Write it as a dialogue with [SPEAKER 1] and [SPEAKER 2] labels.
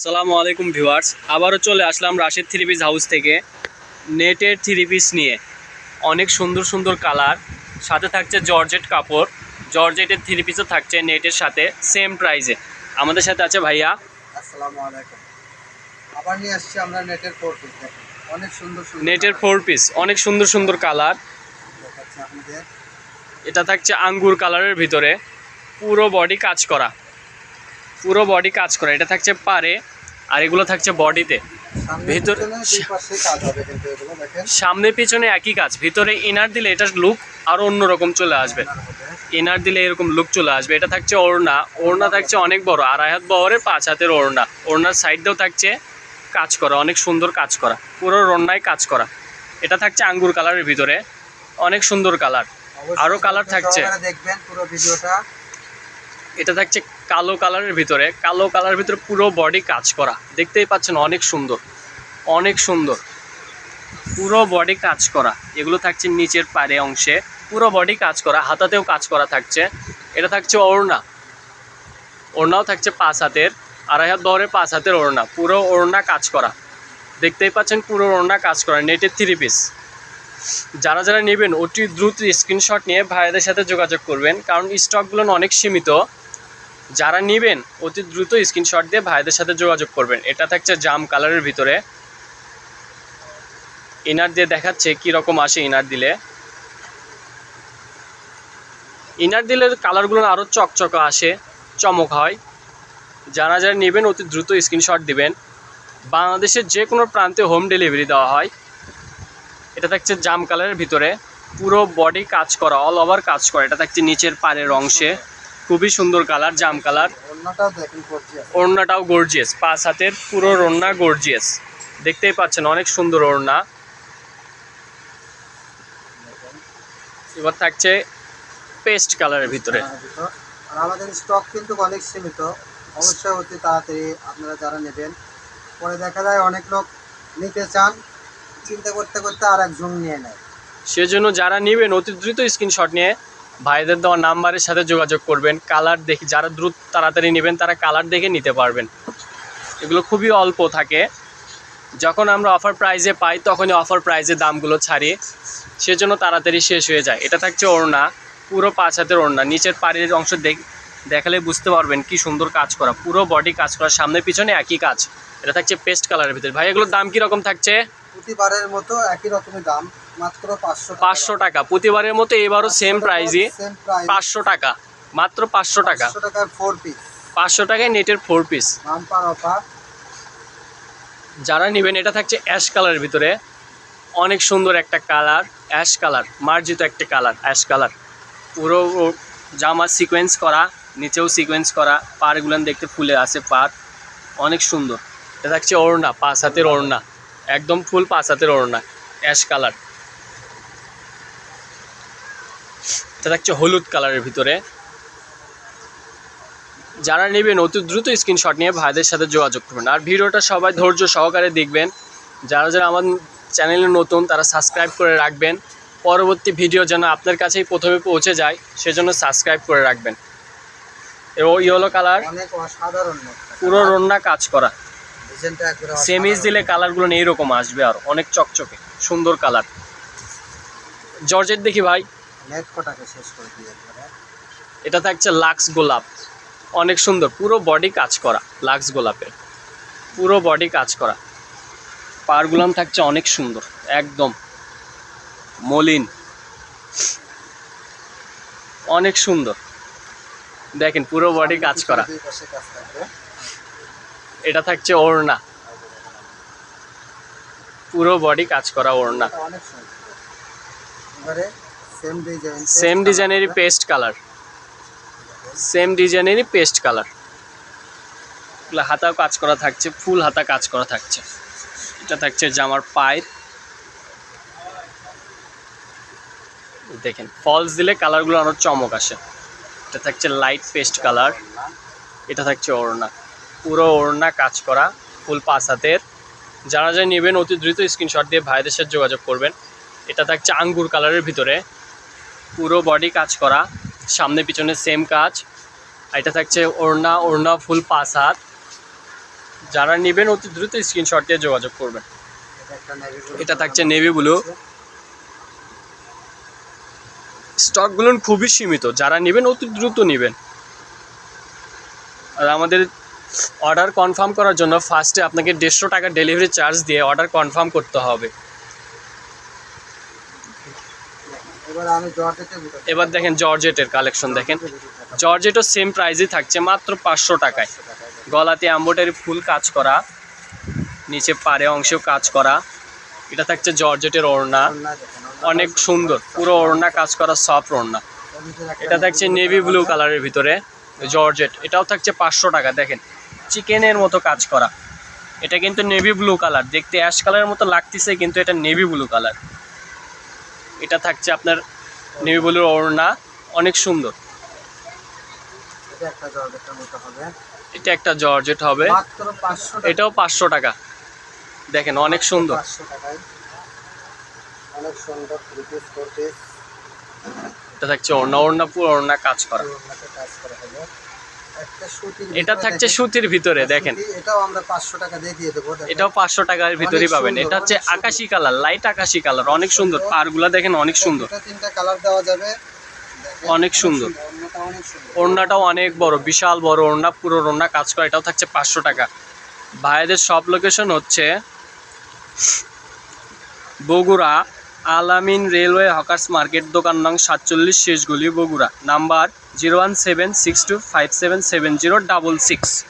[SPEAKER 1] আসসালামু আলাইকুম ভিউয়ার্স আবারও চলে আসলাম রাশেদ থ্রি পিস হাউস থেকে। নেটের থ্রি পিস নিয়ে অনেক সুন্দর সুন্দর কালার সাথে থাকছে জর্জেট কাপড় জর্জেটের থ্রি পিসও থাকছে নেটের সাথে সেম প্রাইসে আমাদের সাথে আছে ভাইয়া।
[SPEAKER 2] আসসালামু আলাইকুম। আবার নিয়ে আসছি আমরা নেটের ফোর পিস অনেক সুন্দর সুন্দর
[SPEAKER 1] নেটের ফোর পিস অনেক সুন্দর সুন্দর কালার। এটা থাকছে আঙ্গুর কালারের ভিতরে পুরো বডি কাজ করা। পুরো বডি কাজ করা। এটা থাকছে পারে আর এগুলো থাকছে বডিতে। ভেতরে- সামনে পিছনে একই কাজ। ভিতরে ইনার দিলে এটার লুক আরও অন্যরকম চলে আসবে। ইনার দিলে এরকম লুক চলে আসবে। এটা থাকছে ওড়না। ওড়না থাকছে অনেক বড়। আড়াই হাত বহরের পাঁচ হাতের ওড়না। ওড়নার সাইড দিয়েও থাকছে কাজ করা অনেক সুন্দর কাজ করা। পুরো রন্নায় কাজ করা। এটা থাকছে আঙ্গুর কালারের ভিতরে। অনেক সুন্দর কালার আরও colour
[SPEAKER 2] ধৈর্য
[SPEAKER 1] থাকছে।
[SPEAKER 2] দেখবেন পুরো ভিডিওটা
[SPEAKER 1] এটা থাকছে কালো কালারের ভিতরে। কালো কালারের ভিতরে পুরো বডি কাজ করা। দেখতেই পাচ্ছেন অনেক সুন্দর। অনেক সুন্দর। পুরো বডি কাজ করা। এগুলো থাকছে নিচের পারে অংশে। পুরো বডি কাজ করা। হাতাতেও কাজ করা থাকছে। এটা থাকছে ওড়না। ওড়নাও থাকছে পাঁচ হাতের। আড়াই হাত বহরে পাঁচ হাতের ওড়না। পুরো ওড়না কাজ করা। দেখতেই পাচ্ছেন পুরো ওড়না কাজ করা। নেটের থ্রি পিস যারা যারা নেবেন, অতি দ্রুত স্ক্রিনশট নিয়ে ভাইদের সাথে যোগাযোগ করবেন। কারণ স্টকগুলো অনেক সীমিত। যারা নেবেন, অতি দ্রুত স্ক্রিনশট দিয়ে ভাইদের সাথে যোগাযোগ করবেন। এটা থাকছে জাম কালারের ভিতরে। ইনার দিয়ে দেখাচ্ছে কি রকম আসে ইনার দিলে। ইনার দিলে কালারগুলো আরও চকচকা আসে, চমক হয়। যারা যারা নেবেন, অতি দ্রুত স্ক্রিনশট দিবেন। বাংলাদেশের যে কোনো প্রান্তে হোম ডেলিভারি দেওয়া হয়। এটা থাকছে জাম কালারের ভিতরে। পুরো বডি কাজ করা অল ওভার কাজ করা। এটা থাকছে নিচের পাড়ের অংশে। খুবই সুন্দর কালার জাম কালার। ওড়নাটাও গর্জিয়াস পাঁচ হাতের পুরো ওড়না গর্জিয়াস দেখতেই পাচ্ছেন অনেক সুন্দর ওড়না। এবার থাকছে পেস্ট কালারের ভিতরে।
[SPEAKER 2] আর আমাদের স্টক কিন্তু অনেক সীমিত। অবশ্যই অতি তাড়াতাড়ি আপনারা যারা নেবেন। পরে দেখা যায় অনেক লোক নিতে চান চিন্তা করতে করতে আর একজন নিয়ে নেয়।
[SPEAKER 1] সেজন্য যারা নেবেন অতি দ্রুত স্ক্রিনশট নিয়ে ভাইদের দেওয়া নাম্বারের সাথে যোগাযোগ করবেন কালার দেখে, যারা দ্রুত তাড়াতাড়ি নেবেন তারা কালার দেখে নিতে পারবেন। এগুলো খুবই অল্প থাকে। যখন আমরা অফার প্রাইজে পাই, তখনই অফার প্রাইজে দামগুলো ছাড়ি সেজন্য তাড়াতাড়ি শেষ হয়ে যায়। এটা থাকছে ওড়না, পুরো পাঁচ হাতের ওড়না। নিচের পাড়ের অংশ দেখ, দেখালে বুঝতে পারবেন কি সুন্দর কাজ করা। পুরো বডি কাজ করা, সামনে পিছনে একই কাজ। এটা থাকছে পেস্ট কালারের ভিতরে। ভাই, এগুলোর দাম কীরকম থাকছে?
[SPEAKER 2] প্রতিবারের মতো একই রকমের দাম। মাত্র পাঁচশো
[SPEAKER 1] টাকা। প্রতিবারের মতো এবারও সেম
[SPEAKER 2] প্রাইস
[SPEAKER 1] পাঁচশো টাকা। মাত্র পাঁচশো টাকা।
[SPEAKER 2] পাঁচশো টাকায় ফোর পিস
[SPEAKER 1] পাঁচশো টাকায় নেটের ফোর পিস যারা নেবেন এটা থাকছে অ্যাশ কালারের ভিতরে। অনেক সুন্দর একটা কালার অ্যাশ কালার মার্জিত একটা কালার অ্যাশ কালার পুরো জামা সিকোয়েন্স করা নিচেও সিকোয়েন্স করা পাড়গুলান দেখতে ফুলে আছে পাড়। অনেক সুন্দর। এটা থাকছে ওড়না পাঁচ হাতের ওড়না। একদম ফুল পাঁচ হাতের ওড়না অ্যাশ কালার এটা থাকছে হলুদ কালারের ভিতরে। যারা নেবেন অতি দ্রুত স্ক্রিনশট নিয়ে ভাইদের সাথে যোগাযোগ করবেন আর ভিডিওটা সবাই ধৈর্য সহকারে দেখবেন। যারা যারা আমার চ্যানেলে নতুন তারা সাবস্ক্রাইব করে রাখবেন। পরবর্তী ভিডিও যেন আপনার কাছেই প্রথমে পৌঁছে যায় সেজন্য সাবস্ক্রাইব করে রাখবেন। এবং ইয়েলো কালার পুরো রন্না কাজ করা। সেমিজ দিলে কালারগুলো এইরকম আসবে আর অনেক চকচকে সুন্দর কালার জর্জেট দেখি ভাই।
[SPEAKER 2] নেট কটাকে শেষ করে দিয়ে একবারে
[SPEAKER 1] এটা থাকছে লাক্স গোলাপ। অনেক সুন্দর পুরো বডি কাজ করা লাক্স গোলাপের। পুরো বডি কাজ করা। পারগুলাম থাকছে অনেক সুন্দর একদম মলিন। অনেক সুন্দর। দেখেন পুরো বডি কাজ করা। এটা থাকছে ওড়না। পুরো বডি কাজ করা ওড়না।
[SPEAKER 2] অনেক সুন্দর। সেম ডিজাইন
[SPEAKER 1] সেম ডিজাইনেরই পেস্ট কালার সেম ডিজাইনেরই পেস্ট কালার এগুলো হাতাও কাজ করা থাকছে ফুল হাতা কাজ করা থাকছে। এটা থাকছে জামার পায়ের। দেখেন ফলস দিলে কালারগুলো আরও চমক আসে। এটা থাকছে লাইট পেস্ট কালার এটা থাকছে ওড়না। পুরো ওড়না কাজ করা ফুল পাঁচ হাতের। যারা যারা নেবেন অতি দ্রুত স্ক্রিনশট দিয়ে ভাইদের সাথে যোগাযোগ করবেন। এটা থাকছে আঙ্গুর কালারের ভিতরে। পুরো বডি কাজ করা, সামনে পিছনে সেম কাজ। এটা থাকছে ওড়না ওড়না ফুল পাঁচ হাত। যারা নেবেন অতি দ্রুত স্ক্রিনশট দিয়ে যোগাযোগ করবেন।
[SPEAKER 2] এটা
[SPEAKER 1] থাকছে নেভি
[SPEAKER 2] ব্লু
[SPEAKER 1] স্টকগুলো খুবই সীমিত, যারা নেবেন অতি দ্রুত নেবেন। আর আমাদের অর্ডার কনফার্ম করার জন্য ফার্স্টে আপনাকে দেড়শো টাকা ডেলিভারি চার্জ দিয়ে অর্ডার কনফার্ম করতে হবে।
[SPEAKER 2] এবার
[SPEAKER 1] দেখেন জর্জেটের কালেকশন দেখেন। জর্জেটও সেম প্রাইজই থাকছে মাত্র পাঁচশো টাকায়। গলাতে অ্যাম্বোটারি ফুল কাজ করা নিচে পাড়ে অংশেও কাজ করা। এটা থাকছে জর্জেটের ওড়না। অনেক সুন্দর পুরো ওড়না কাজ করা সফট ওড়না। এটা থাকছে নেভি ব্লু কালারের ভিতরে জর্জেট এটাও থাকছে পাঁচশো টাকা দেখেন। চিকেনের মতো কাজ করা। এটা কিন্তু নেভি ব্লু কালার দেখতে অ্যাশ কালারের মতো লাগতেছে কিন্তু এটা নেভি ব্লু কালার এটা থাকছে আপনার নেভি ব্লুর ওড়না অনেক সুন্দর।
[SPEAKER 2] এটা একটা
[SPEAKER 1] জর্জেট হবে। এটাও পাঁচশো টাকা। দেখেন অনেক সুন্দর। এটা থাকছে ওড়না ওড়না পুরো ওড়না কাজ করা।
[SPEAKER 2] কাজ করা হবে। একটা সুতির
[SPEAKER 1] এটা থাকছে সুতির ভিতরে দেখেন।
[SPEAKER 2] এটাও আমরা পাঁচশো টাকা দিয়ে দিয়ে দেবো
[SPEAKER 1] এটাও পাঁচশো টাকার ভিতরেই পাবেন। এটা হচ্ছে আকাশি কালার লাইট আকাশি কালার অনেক সুন্দর। পারগুলা দেখেন অনেক সুন্দর।
[SPEAKER 2] তিনটা কালার দেওয়া যাবে। দেখেন,
[SPEAKER 1] অনেক সুন্দর।
[SPEAKER 2] অনেক সুন্দর।
[SPEAKER 1] ওড়নাটাও অনেক বড় বিশাল বড় ওড়না পুরো ওড়না কাজ করা। এটাও থাকছে পাঁচশো টাকা। ভাইদের সব লোকেশন হচ্ছে বগুড়া আলামিন রেলওয়ে হকার্স মার্কেট, দোকান নং সাতচল্লিশ শেষ গলি Bogura. Number zero one seven six two five seven seven zero double six.